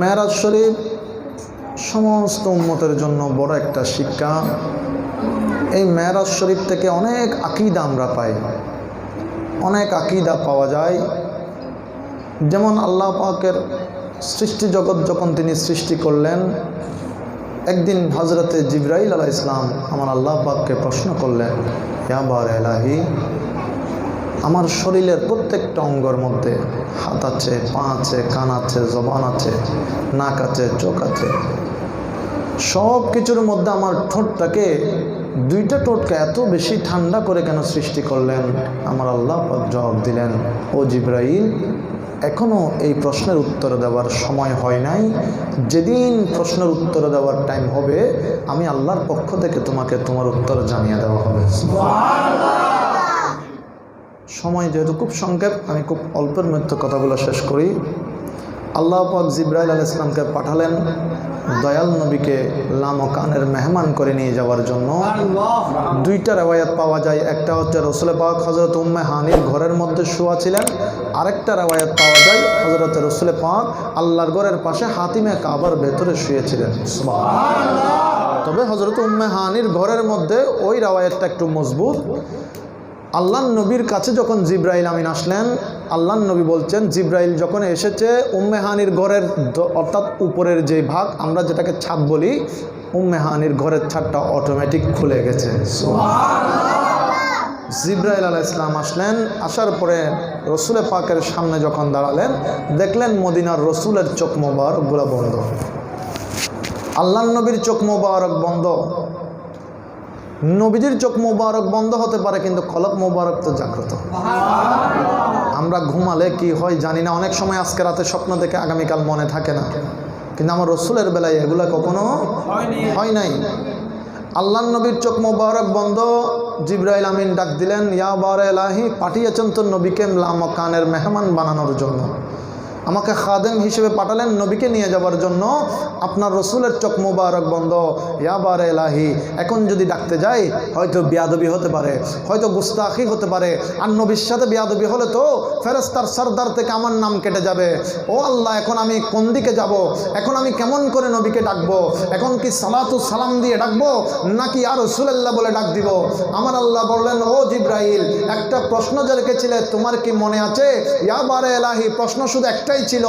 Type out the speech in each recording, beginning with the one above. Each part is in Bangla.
মেরাজ শরীফ সমস্ত উম্মতের জন্য বড় একটা শিক্ষা। এই মেরাজ শরীফ থেকে অনেক আকিদা আমরা পাই। অনেক আকিদা পাওয়া যায়। যেমন আল্লাহ পাকের সৃষ্টি জগৎ যখন তিনি সৃষ্টি করলেন, একদিন হজরতে জিব্রাইল আলাহ ইসলাম আমার আল্লাহ পাককে প্রশ্ন করলেন ইয়াবার এলাহি আমার শরীরের প্রত্যেকটা অঙ্গর মধ্যে হাত আছে, পা আছে, কান আছে, জবান আছে, নাক আছে, চোখ আছে। সব কিছুর মধ্যে আমার ঠোঁটটাকে দুইটা ঠোঁটকে এত বেশি ঠান্ডা করে কেন সৃষ্টি করলেন? আমার আল্লাহ জবাব দিলেন, ও জিব্রাইল এখনও এই প্রশ্নের উত্তর দেওয়ার সময় হয় নাই। যেদিন প্রশ্নের উত্তর দেওয়ার টাইম হবে, আমি আল্লাহর পক্ষ থেকে তোমাকে তোমার উত্তর জানিয়ে দেওয়া হবে। সময় যেহেতু খুব সংক্ষেপ আমি খুব অল্পের মধ্যে কথাগুলো শেষ করি। আল্লাহ পাক জিব্রাইল আল ইসলামকে পাঠালেন দয়াল নবীকে লামকানের মেহমান করে নিয়ে যাওয়ার জন্য। দুইটা রেওয়ায়াত পাওয়া যায় একটা হচ্ছে রসুল পাক হজরত উম্মে হানির ঘরের মধ্যে শোয়া ছিলেন আরেকটা রেওয়ায়াত পাওয়া যায় হজরত রসুল পাক আল্লাহর ঘরের পাশে হাতিমে কাবার ভেতরে শুয়েছিলেন। তবে হজরত উম্মে হানির ঘরের মধ্যে ওই রেওয়ায়াতটা একটু মজবুত। আল্লাহ নবীর কাছে যখন জিব্রাইল আমিন আসলেন, আল্লাহ নবী বলছেন, জিব্রাইল যখন এসেছে উম্মেহানির ঘরের অর্থাৎ উপরের যে ভাগ, আমরা যেটাকে ছাদ বলি উম্মেহানির ঘরের ছাদটা অটোমেটিক খুলে গেছে। জিব্রাইল আলাহ ইসলাম আসলেন, আসার পরে রসুলের পাকের সামনে যখন দাঁড়ালেন, দেখলেন মদিনার রসুলের চোখ মোবারকগুলো বন্ধ। আল্লাহ নবীর চোখ মোবারক বন্ধ। নবীজির চোখ মোবারক বন্ধ হতে পারে, কিন্তু কলক মোবারক তো জাগ্রত। আমরা ঘুমালে কি হয় জানি না, অনেক সময় আজকে রাতে স্বপ্ন দেখে আগামীকাল মনে থাকে না। কিন্তু আমার রসুলের বেলায় এগুলো কখনো হয় নাই। আল্লাহ নবীর চোখ মোবারক বন্ধ, জিব্রাইল আমিন ডাক দিলেন, ইয়া বার এলাহি পাঠিয়েছেন তো নবীকে লামকানের মেহমান বানানোর জন্য। আমাকে খাদেম হিসেবে পাঠালেন নবীকে নিয়ে যাওয়ার জন্য। আপনার রসুলের চোখ মুবারক বন্ধ। ইয়াবার এলাহি, এখন যদি ডাকতে যাই, হয়তো বিয়াদবি হতে পারে, হয়তো গুস্তাখি হতে পারে। আর নবীর সাথে বিয়াদবি হলে তো ফেরেস্তার সর্দার থেকে আমার নাম কেটে যাবে। ও আল্লাহ, এখন আমি কোন দিকে যাব? এখন আমি কেমন করে নবীকে ডাকবো? এখন কি সালাতু সালাম দিয়ে ডাকবো? নাকি আর রসুলাল্লাহ বলে ডাক দিব? আমার আল্লাহ বললেন, ও জিব্রাহিল একটা প্রশ্ন যে রেখেছিলে তোমার কি মনে আছে? ইয়াবারে এলাহি, প্রশ্ন শুধু একটাই ছিল।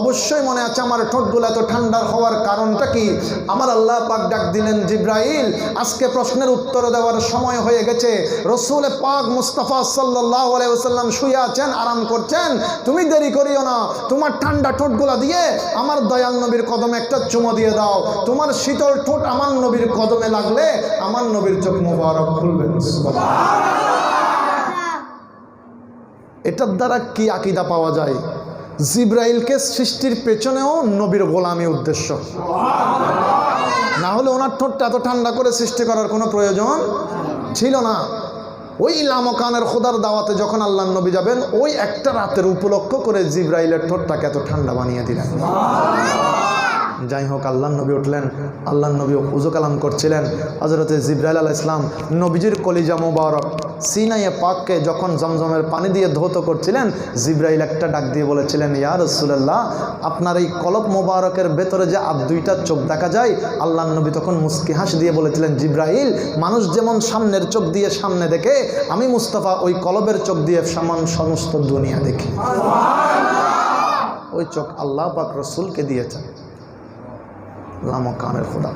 অবশ্যই মনে আছে আমার ঠোঁটগুলো এত ঠান্ডা হওয়ার কারণটা কি? আমার আল্লাহ পাক ডাক দিলেন জিব্রাহিল আজকে প্রশ্নের উত্তর দেওয়ার সময় হয়ে গেছে। রসুল পাক মুস্তাফা সাল্লাহ আলাইসাল্লাম শুয়ে আছেন, আরাম করছেন। তুমি দেরি করিও না, তোমার ঠান্ডা ঠোঁটগুলা দিয়ে আমার দয়াল নবীর কদমে একটা চুমো দিয়ে দাও। তোমার শীতল ঠোঁট আমার নবীর কদমে লাগলে আমার নবীর চোখ মুবারক খুলবেন এটার দ্বারা কি আকিদা পাওয়া যায়? জিব্রাইলকে সৃষ্টির পেছনেও নবীর গোলামী উদ্দেশ্য। না হলে ওনার ঠোঁটটা এত ঠান্ডা করে সৃষ্টি করার কোনো প্রয়োজন ছিল না। ওই লামকানের খোদার দাওয়াতে যখন আল্লাহ নবী যাবেন, ওই একটা রাতের উপলক্ষ করে জিব্রাইলের ঠোঁটটাকে এত ঠান্ডা বানিয়ে দিলেন। যাই হোক আল্লাহ নবী উঠলেন আল্লাহ নবী উজু কালাম করছিলেন। হজরতে জিব্রাইল আল ইসলাম নবীজির কলিজা মুবারক সিনাইয়ে পাককে যখন জমজমের পানি দিয়ে ধৌত করছিলেন জিব্রাইল একটা ডাক দিয়ে বলেছিলেন ইয়া রসুল্লাহ আপনার এই কলব মোবারকের ভেতরে যে আর দুইটা চোখ দেখা যায়? আল্লাহ নবী তখন মুস্কি হাস দিয়ে বলেছিলেন জিব্রাহিল মানুষ যেমন সামনের চোখ দিয়ে সামনে দেখে আমি মুস্তফা ওই কলবের চোখ দিয়ে সামান সমস্ত দুনিয়া দেখি। ওই চোখ আল্লাহ পাক রসুলকে দিয়েছেন। লামো কানের খোদা।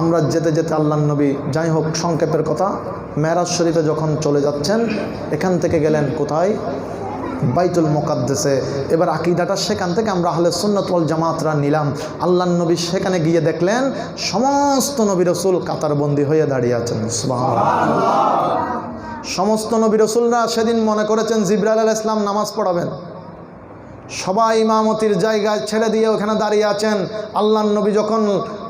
আমরা যেতে যেতে আল্লাহ নবী যাই হোক, সংক্ষেপের কথা, মেরাজ শরীফে যখন চলে যাচ্ছেন, এখান থেকে গেলেন কোথায়? বাইতুল মোকাদ্দেসে। এবার আকিদাটা সেখান থেকে আমরা আহলে সুন্নতল জামাতরা নিলাম। আল্লাহ নবী সেখানে গিয়ে দেখলেন, সমস্ত নবী রসুল কাতারবন্দি হয়ে দাঁড়িয়ে আছেন। সমস্ত নবী রসুলরা সেদিন মনে করেছেন জিব্রাইল আল ইসলাম নামাজ পড়াবেন। সবাই ইমামতির জায়গায় ছেড়ে দিয়ে ওখানে দাঁড়িয়ে আছেন। আল্লাহ নবী যখন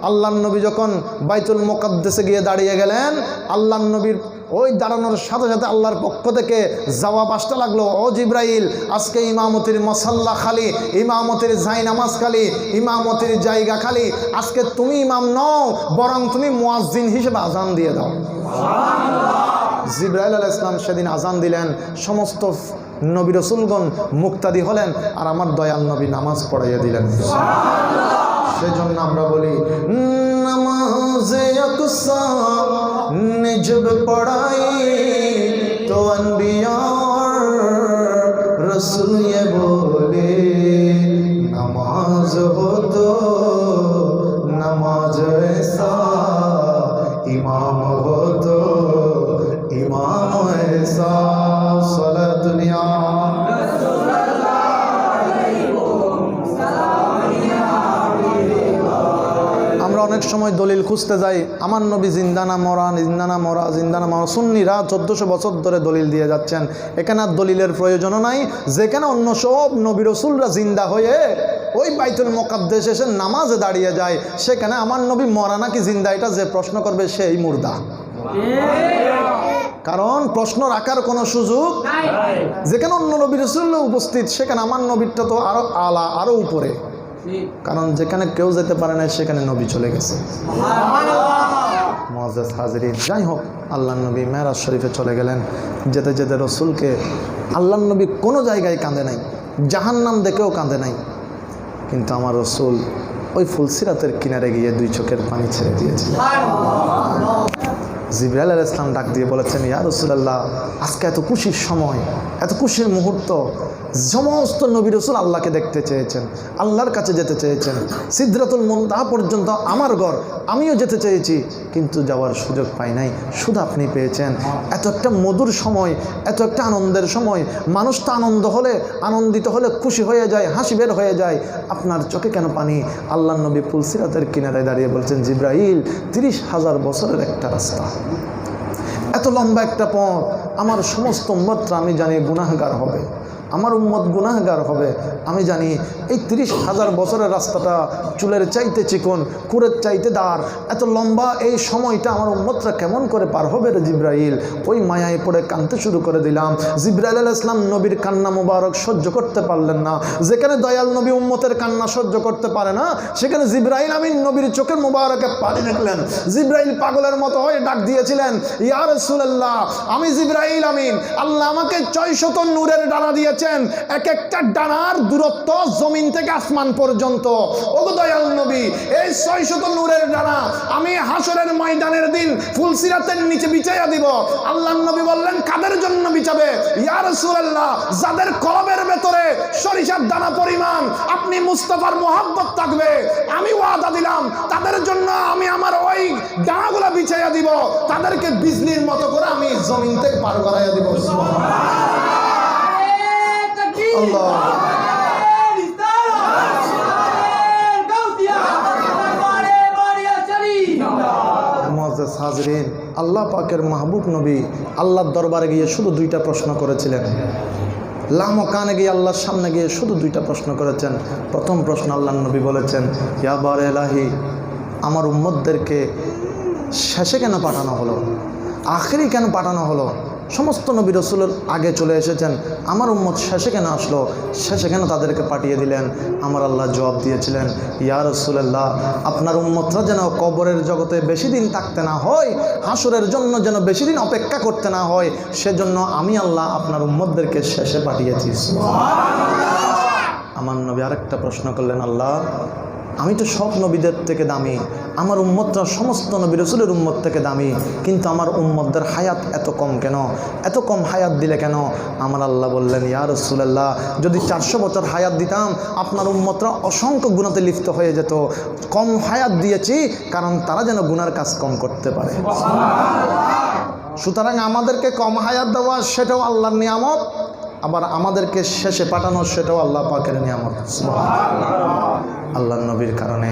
আল্লাহ নবী যখন বাইতুল মোকাদ্দেসে গিয়ে দাঁড়িয়ে গেলেন আল্লাহ নবীর ওই দাঁড়ানোর সাথে সাথে আল্লাহর পক্ষ থেকে জবাব আসতে লাগল ও জিব্রাইল আজকে ইমামতির মসাল্লা খালি ইমামতির জাই নামাজ খালি ইমামতির জায়গা খালি আজকে তুমি ইমাম নও বরং তুমি মুয়াজ্জিন হিসেবে আজান দিয়ে দাও। জিব্রাইল আল ইসলাম সেদিন আজান দিলেন। সমস্ত নবী রসুলগণ মুক্তাদি হলেন আর আমার দয়াল নবী নামাজ পড়াইয়া দিলেন। সেজন্য আমরা বলি, নামাজ পড়াই তো রসুল অনেক সময় দলিল খুঁজতে যাই। আমার নবী জিন্দানা মরা জিন্দানা মরা জিন্দানা মরা। সুন্নিরা চোদ্দোশো বছর ধরে দলিল দিয়ে যাচ্ছেন। এখানে আর দলিলের প্রয়োজনও নাই। যেখানে অন্য সব নবী রসুলরা জিন্দা হয়ে ওই বাইতুল মোকাদ্দেশ এসে নামাজে দাঁড়িয়ে যায় সেখানে আমার নবী মরা নাকি জিন্দা এটা যে প্রশ্ন করবে সেই মুর্দা। কারণ প্রশ্ন রাখার কোনো সুযোগ যেখানে অন্য নবী রসুল উপস্থিত সেখানে আমার নবীরটা তো আরও আলা আরও উপরে। কারণ যেখানে কেউ যেতে পারে না সেখানে নবী চলে গেছে। যাই হোক আল্লাহ নবী মেহরাজ শরীফে চলে গেলেন। যেতে যেতে রসুলকে আল্লাহ নবী কোনো জায়গায় কাঁদে নাই জাহান নাম দেখেও কাঁদে নাই। কিন্তু আমার রসুল ওই ফুলসিরাতের কিনারে গিয়ে দুই চোখের পানি ছেড়ে দিয়েছে। জিবরাল আল ইসলাম ডাক দিয়ে বলেছেন, ইয়া রসুলাল্লাহ, আজকে এত খুশির সময়, এত খুশির মুহূর্ত সমস্ত নবী রসুল আল্লাহকে দেখতে চেয়েছেন, আল্লাহর কাছে যেতে চেয়েছেন। সিদ্ধাতুল মুন্তাহা পর্যন্ত আমার ঘর, আমিও যেতে চেয়েছি, কিন্তু যাওয়ার সুযোগ পাই নাই শুধু আপনি পেয়েছেন। এত একটা মধুর সময়, এত একটা আনন্দের সময়, মানুষ তো আনন্দ হলে, আনন্দিত হলে খুশি হয়ে যায়, হাসি বের হয়ে যায়। আপনার চোখে কেন পানি? আল্লাহ নবী ফুলসিরাতের কিনারায় দাঁড়িয়ে বলছেন, জিব্রাইল, তিরিশ হাজার বছরের একটা রাস্তা। এত লম্বা একটা পথ, আমার সমস্ত উম্মতরা আমি জানি গুনাহগার হবে। আমার উম্মত গুনাহগার হবে। আমি জানি এই তিরিশ হাজার বছরের রাস্তাটা চুলের চাইতে চিকন কুরের চাইতে দাঁড়। এত লম্বা এই সময়টা আমার উম্মতরা কেমন করে পার হবে রে জিব্রাইল? ওই মায়ায় পড়ে কাঁদতে শুরু করে দিলাম। জিব্রাইল আল ইসলাম নবীর কান্না মুবারক সহ্য করতে পারলেন না। যেখানে দয়াল নবী উম্মতের কান্না সহ্য করতে পারে না, সেখানে জিব্রাইল আমিন নবীর চোখের মুবারকে পানি দেখলেন জিব্রাইল পাগলের মতো হয়ে ডাক দিয়েছিলেন, ইয়া রাসূলুল্লাহ, আমি জিব্রাইল আমিন, আল্লাহ আমাকে ছয় শত নূরের ডানা দিয়েছেন এক একটা ডানার দূরত্ব জমিন থেকে আসমান পর্যন্ত। ওগো দয়াল নবী, এই ছয় শত নূরের ডানা আমি হাসরের ময়দানের দিন ফুলসিরাতের নিচে বিছাইয়া দিব। আল্লাহ নবী বললেন, কাদের জন্য বিছাবে? ইয়া রাসূলুল্লাহ, যাদের কলবের ভেতরে সরিষার দানা পরিমাণ, আপনি মুস্তফার মোহাব্বত থাকবে। আমি ওয়াদা দিলাম, তাদের জন্য আমি আমার ওই ডানাগুলো বিছাইয়া দিব। তাদেরকে বিজলির মতো করে আমি জমিন থেকে পার করাইয়া দিব। আল্লাহ হাজরিন আল্লাহ পাকের মাহবুব নবী আল্লাহর দরবারে গিয়ে শুধু দুইটা প্রশ্ন করেছিলেন। লামো কানে গিয়ে আল্লাহর সামনে গিয়ে শুধু দুইটা প্রশ্ন করেছেন। প্রথম প্রশ্ন আল্লাহ নবী বলেছেন ইয়াবার এলাহি, আমার উম্মতদেরকে শেষে কেন পাঠানো হলো? আখেরি কেন পাঠানো হলো? সমস্ত নবী রসুলের আগে চলে এসেছেন। আমার উম্মত শেষে কেন আসলো? শেষে কেন তাদেরকে পাঠিয়ে দিলেন? আমার আল্লাহ জবাব দিয়েছিলেন, ইয়া রসুল্লাহ আপনার উম্মতরা যেন কবরের জগতে বেশি দিন থাকতে না হয়, হাসুরের জন্য যেন বেশি দিন অপেক্ষা করতে না হয়, সেজন্য আমি আল্লাহ আপনার উম্মতদেরকে শেষে পাঠিয়েছি। আমার নবী আরেকটা প্রশ্ন করলেন, আল্লাহ আমি তো সব নবীদের থেকে দামি আমার উম্মতরা সমস্ত নবী রসুলের উম্মত থেকে দামি কিন্তু আমার উম্মতদের হায়াত এত কম কেন? এত কম হায়াত দিলে কেন? আমার আল্লাহ বললেন ইয়া রসুলাল্লাহ যদি চারশো বছর হায়াত দিতাম আপনার উম্মতরা অসংখ্য গুণাতে লিপ্ত হয়ে যেত। কম হায়াত দিয়েছি কারণ তারা যেন গুনার কাজ কম করতে পারে। সুতরাং আমাদেরকে কম হায়াত দেওয়া সেটাও আল্লাহর নিয়ামত আবার আমাদেরকে শেষে পাঠানো সেটাও আল্লাহ পাকের নিয়ামত। আল্লাহ নবীর কারণে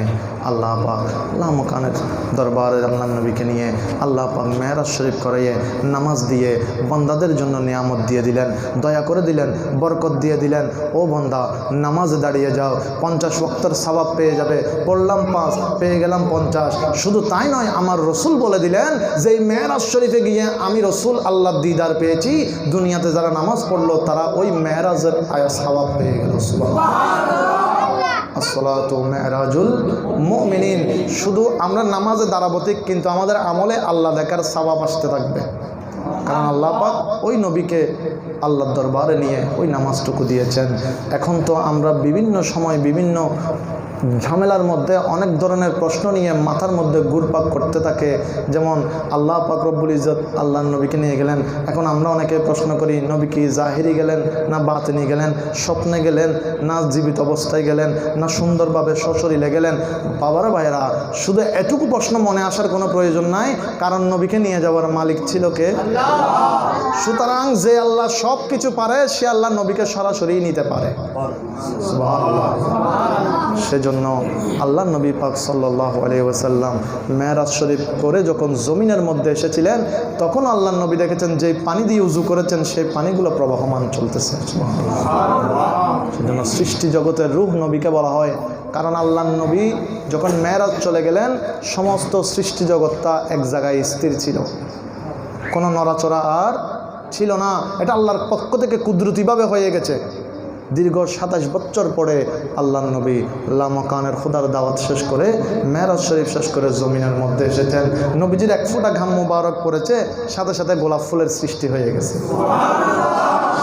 আল্লাহ পাক আল্লাহ মুকানের দরবারে আল্লাহ নবীকে নিয়ে আল্লাহ পাক মেহরাজ শরীফ করাইয়ে নামাজ দিয়ে বন্দাদের জন্য নিয়ামত দিয়ে দিলেন, দয়া করে দিলেন, বরকত দিয়ে দিলেন। ও বন্দা, নামাজে দাঁড়িয়ে যাও, পঞ্চাশ ওয়াক্তর সবাব পেয়ে যাবে। পড়লাম পাঁচ, পেয়ে গেলাম পঞ্চাশ। শুধু তাই নয়, আমার রসুল বলে দিলেন যে এই মেহরাজ শরীফে গিয়ে আমি রসুল আল্লাহ দিদার পেয়েছি, দুনিয়াতে যারা নামাজ পড়ল তারা ওই মেহরাজের আয়া সবাব পেয়ে গেল। আসসালাতু মেহরাজুল মুমিনিন। শুধু আমরা নামাজে দাঁড়াবো, ঠিক? কিন্তু আমাদের আমলে আল্লাহ দেখার সাবাব আসতে থাকবে। কারণ আল্লাহ পাক ওই নবীকে আল্লাহর দরবারে নিয়ে ওই নামাজটুকু দিয়েছেন। এখন তো আমরা বিভিন্ন সময় বিভিন্ন ঝামেলার মধ্যে অনেক ধরনের প্রশ্ন নিয়ে মাথার মধ্যে গুরপাক করতে থাকে। যেমন আল্লাহ পাক রব্বুল ইজত আল্লাহ নবীকে নিয়ে গেলেন। এখন আমরা অনেকে প্রশ্ন করি, নবী কি জাহিরি গেলেন না বাতিনি গেলেন? স্বপ্নে গেলেন না জীবিত অবস্থায় গেলেন না সুন্দরভাবে সশরীরে গেলেন? বাবার ভাইরা শুধু এটুকু প্রশ্ন মনে আসার কোনো প্রয়োজন নাই। কারণ নবীকে নিয়ে যাওয়ার মালিক ছিল কে? সুতরাং যে আল্লাহ সব কিছু পারে, সে আল্লাহ নবীকে সরাসরি নিতে পারে। সেজন্য আল্লাহ নবী পাক সাল্লাহ আলিয়া ওসাল্লাম মেহরাজ শরীফ করে যখন জমিনের মধ্যে এসেছিলেন, তখন আল্লাহ নবী দেখেছেন যে পানি দিয়ে উজু করেছেন, সেই পানিগুলো প্রবাহমান চলতেছে। সেজন্য সৃষ্টি জগতের রূহ নবীকে বলা হয়। কারণ আল্লাহ নবী যখন মেহরাজ চলে গেলেন, সমস্ত সৃষ্টি জগৎটা এক জায়গায় স্থির ছিল। কোনো নড়াচড়া আর ছিল না। এটা আল্লাহর পক্ষ থেকে কুদরতিভাবে হয়ে গেছে। দীর্ঘ সাতাশ বছর পরে আল্লাহ নবী লামকানের খুদার দাওয়াত শেষ করে মেরাজ শরীফ শেষ করে জমিনের মধ্যে এসেছেন। নবীজির এক ফোঁটা ঘাম মুবারক পড়েছে, সাথে সাথে গোলাপ ফুলের সৃষ্টি হয়ে গেছে।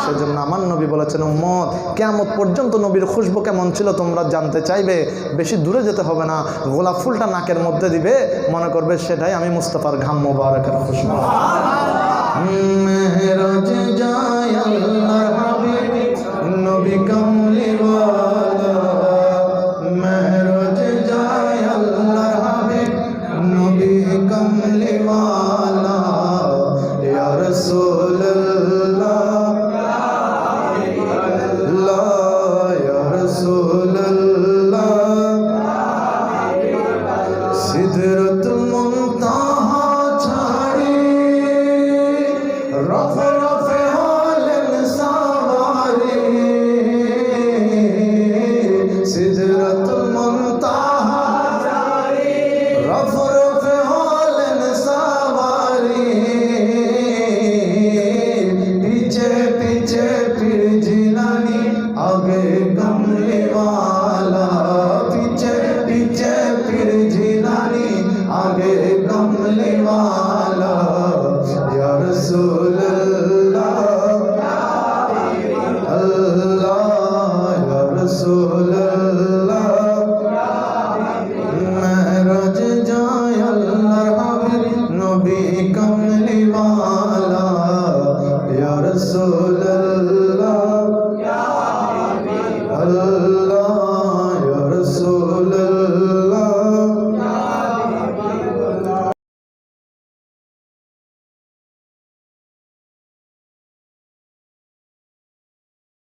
সেজন্য আমার নবী বলেছেন, উম্মত কেমত পর্যন্ত নবীর খুশবু কেমন ছিল তোমরা জানতে চাইবে। বেশি দূরে যেতে হবে না। গোলাপ ফুলটা নাকের মধ্যে দিবে। মনে করবে সেটাই আমি মুস্তাফার ঘাম মুবারকের খুশবু। মেহরাজ যায় আল্লাহ হাবিব নবী কামলি